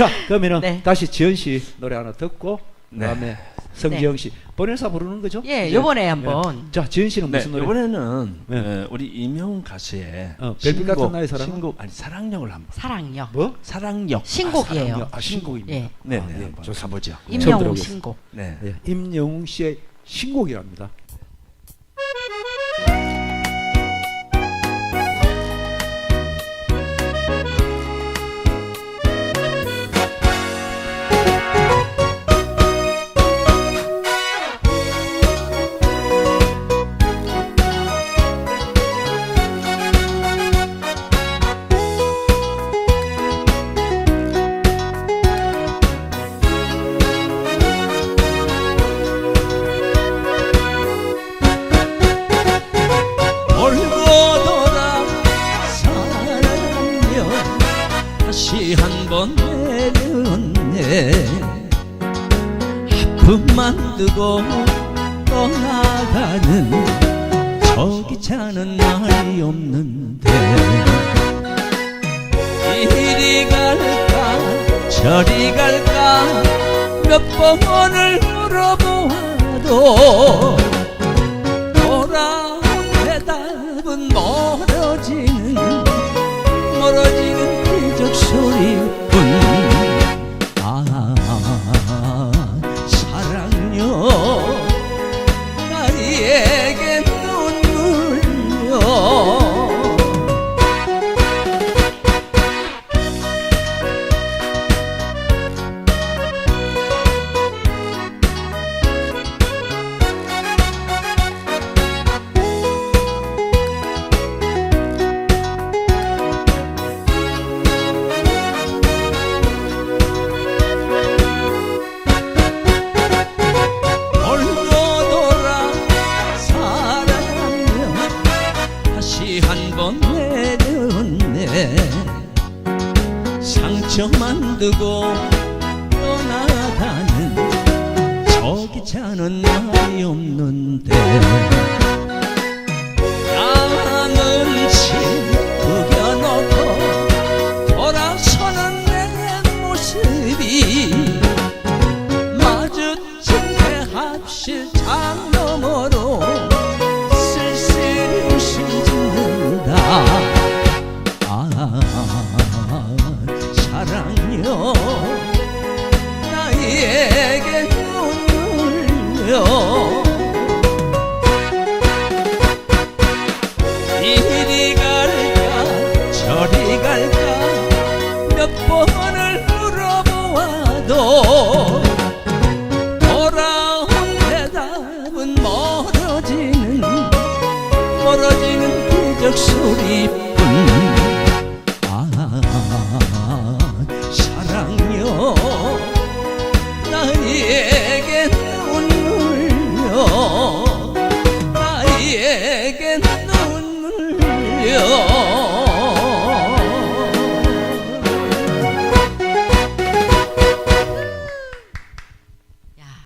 자 그러면은 네. 다시 지현 씨 노래 하나 듣고 네. 그다음에 성지영 씨 본회사 부르는 거죠? 예, 요번에 한번. 자 지현 씨는 네, 무슨 노래? 이번에는 네. 어, 우리 임용 가수의 어, 별빛 같은 나의 사랑은? 신곡 아니 사랑역을 한번 사랑요. 뭐? 사랑역 신곡이에요. 사랑요. 아 신곡입니다. 예. 네, 아, 네, 예, 한번. 가보죠. 처음 임영웅. 신곡. 네. 예, 임영웅 씨의 신곡이랍니다. 내렸네. 아픔만 두고 떠나가는 저기 차는 말이 없는데. 이리 갈까 저리 갈까 몇 번을 물어보아도 한번 내렸네. 상처만 두고 떠나가는 저기 차는 말이 없는데. 남은 집 구겨놓고 돌아서는 내 모습이 마주친 대합실 나에게 눈물요 이리 갈까 저리 갈까 몇 번을 물어보아도 돌아온 대답은 멀어지는 멀어지는 기적 소리 没人